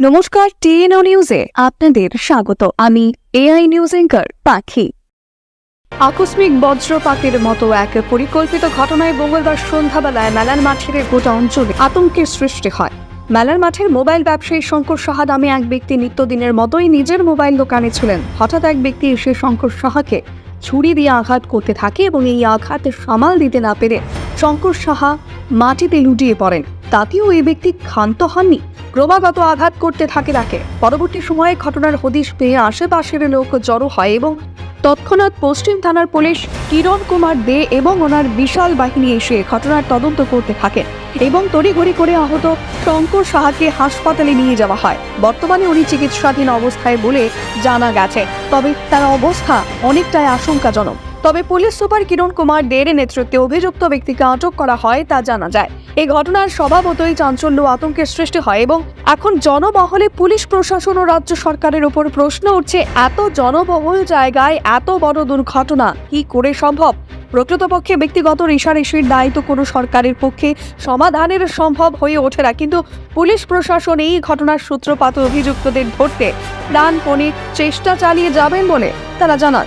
নমস্কার টিএনও নিউজে আপনাদের স্বাগত। আমি এআই নিউজ এঙ্কার পাখি। আকস্মিক বজ্রপাতের মতো এক পরিকল্পিত ঘটনায় মঙ্গলবার সন্ধ্যাবেলায় মেলার মাঠের গোটা অঞ্চলে আতঙ্কের সৃষ্টি হয়। মেলার মাঠের মোবাইল ব্যবসায়ী শঙ্কর সাহা নামে এক ব্যক্তি নিত্যদিনের মতোই নিজের মোবাইল দোকানে ছিলেন। হঠাৎ এক ব্যক্তি এসে শঙ্কর সাহাকে ছুরি দিয়ে আঘাত করতে থাকে এবং এই আঘাতে সামাল দিতে না পেরে শঙ্কর সাহা মাটিতে লুটিয়ে পড়েন। তাতেও এই ব্যক্তি ক্ষান্ত হননি। ক্রমাগত আঘাত করতে থাকে তাকে। পরবর্তী সময়ে ঘটনার হদিশ পেয়ে আশেপাশের লোক জড়ো হয় এবং তৎক্ষণাৎ পশ্চিম থানার পুলিশ কিরণ কুমার দে এবং ওনার বিশাল বাহিনী এসে ঘটনার তদন্ত করতে থাকে এবং তড়িঘড়ি করে আহত শঙ্কর সাহাকে হাসপাতালে নিয়ে যাওয়া হয়। বর্তমানে উনি চিকিৎসাধীন অবস্থায় বলে জানা গেছে, তবে তার অবস্থা অনেকটাই আশঙ্কাজনক। তবে পুলিশ সুপার কিরণ কুমার দের নেতৃত্বে অভিযুক্ত ব্যক্তিকে আটক করা হয় তা জানা যায়। এই ঘটনার স্বভাবতই চাঞ্চল্য আতঙ্কের সৃষ্টি হয় এবং এখন জনবহলে পুলিশ প্রশাসন ও রাজ্য সরকারের উপর প্রশ্ন উঠছে, এত জনবহুল জায়গায় এত বড় দুর্ঘটনা কি করে সম্ভব? প্রকৃতপক্ষে ব্যক্তিগত রেশারেশির দায়িত্ব কোনো সরকারের পক্ষে সমাধানের সম্ভব হয়ে ওঠে না। কিন্তু পুলিশ প্রশাসন এই ঘটনার সূত্রপাত অভিযুক্তদের ধরতে প্রাণপণে চেষ্টা চালিয়ে যাবেন বলে তারা জানান।